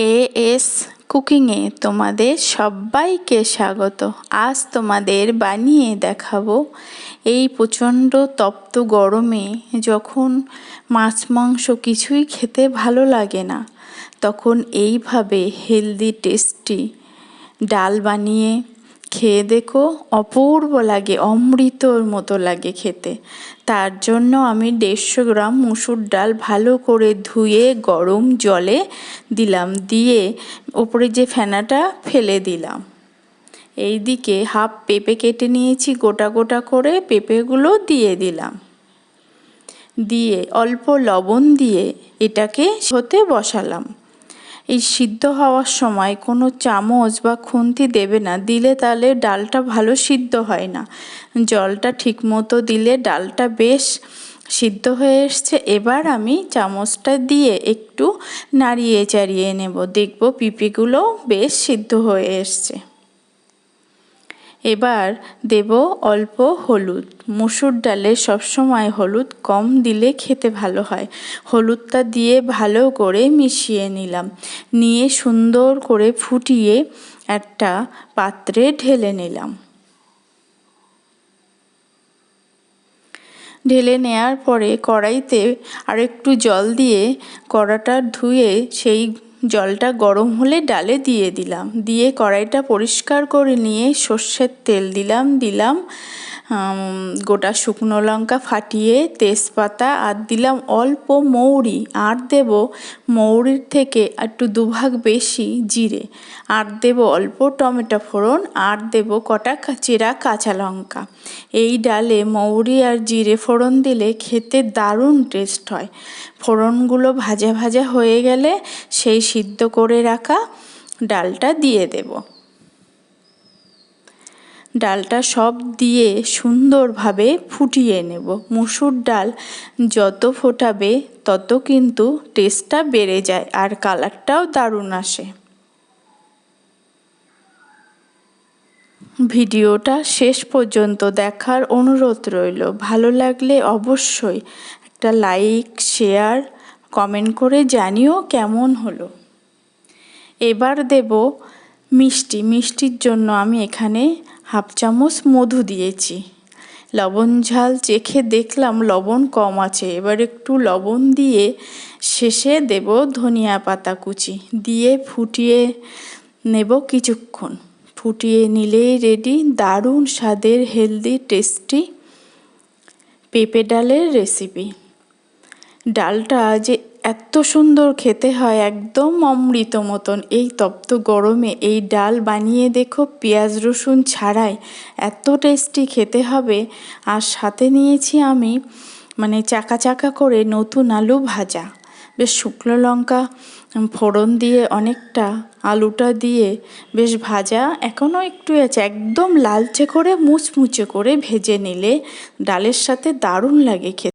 A S কুকিংয়ে তোমাদের সবাইকে স্বাগত। আজ তোমাদের বানিয়ে দেখাবো এই প্রচণ্ড তপ্ত গরমে যখন মাছ মাংস কিছুই খেতে ভালো লাগে না, তখন এইভাবে হেলদি টেস্টি ডাল বানিয়ে খেয়ে দেখো, অপূর্ব লাগে, অমৃতর মতো লাগে খেতে। তার জন্য আমি দেড়শো গ্রাম মুসুর ডাল ভালো করে ধুয়ে গরম জলে দিলাম, দিয়ে ওপরে যে ফেনাটা ফেলে দিলাম। এই দিকে হাফ পেঁপে কেটে নিয়েছি, গোটা গোটা করে পেঁপেগুলো দিয়ে দিলাম। দিয়ে অল্প লবণ দিয়ে এটাকে হতে বসালাম। এই সিদ্ধ হওয়ার সময় কোনো চামচ বা খুন্তি দেবে না, দিলে তাহলে ডালটা ভালো সিদ্ধ হয় না। জলটা ঠিকমতো দিলে ডালটা বেশ সিদ্ধ হয়ে এসছে। এবার আমি চামচটা দিয়ে একটু নাড়িয়ে চাড়িয়ে নেব। দেখব পিপিগুলো বেশ সিদ্ধ হয়ে এসছে। এবার দেব অল্প হলুদ। মুসুর ডালে সবসময় হলুদ কম দিলে খেতে ভালো হয়। হলুদটা দিয়ে ভালো করে মিশিয়ে নিলাম। নিয়ে সুন্দর করে ফুটিয়ে একটা পাত্রে ঢেলে নিলাম। ঢেলে নেয়ার পরে কড়াইতে আর একটু জল দিয়ে কড়াটা ধুয়ে সেই জলটা গরম হলে ডালে দিয়ে দিলাম। দিয়ে কড়াইটা পরিষ্কার করে নিয়ে সর্ষের তেল দিলাম দিলাম। গোটা শুকনো লঙ্কা ফাটিয়ে তেজপাতা আর দিলাম অল্প মৌরি। আর দেব মৌরির থেকে একটু দুভাগ বেশি জিরে। আর দেব অল্প টমেটো ফোড়ন। আর দেব কটা চেরা কাঁচা লঙ্কা। এই ডালে মৌরি আর জিরে ফোড়ন দিলে খেতে দারুণ টেস্ট হয়। ফোড়নগুলো ভাজা ভাজা হয়ে গেলে সেই সিদ্ধ করে রাখা ডালটা দিয়ে দেবো। ডালটা সব দিয়ে সুন্দরভাবে ফুটিয়ে নেব। মুসুর ডাল যত ফোটাবে, তত কিন্তু টেস্টটা বেড়ে যায় আর কালারটাও দারুণ আসে। ভিডিওটা শেষ পর্যন্ত দেখার অনুরোধ রইল। ভালো লাগলে অবশ্যই একটা লাইক শেয়ার কমেন্ট করে জানিও কেমন হলো। এবার দেব মিষ্টি। মিষ্টির জন্য আমি এখানে হাফ চামচ মধু দিয়েছি। লবণ ঝাল চেখে দেখলাম লবণ কম আছে। এবার একটু লবণ দিয়ে শেষে দেব ধনিয়া পাতা কুচি। দিয়ে ফুটিয়ে নেব কিছুক্ষণ। ফুটিয়ে নিলেই রেডি দারুণ স্বাদের হেলদি টেস্টি পেঁপে ডালের রেসিপি ডালটা যে এত সুন্দর খেতে হয়, একদম অমৃত মতন। এই তপ্ত গরমে এই ডাল বানিয়ে দেখো পেঁয়াজ রসুন ছাড়াই এত টেস্টি খেতে হবে। আর সাথে নিয়েছি আমি মানে চাকা চাকা করে নতুন আলু ভাজা। বেশ শুকনো লঙ্কা ফোড়ন দিয়ে অনেকটা আলুটা দিয়ে বেশ ভাজা। এখনও একটু আছে, একদম লালচে করে মুচমুচে করে ভেজে নিলে ডালের সাথে দারুণ লাগে খেতে।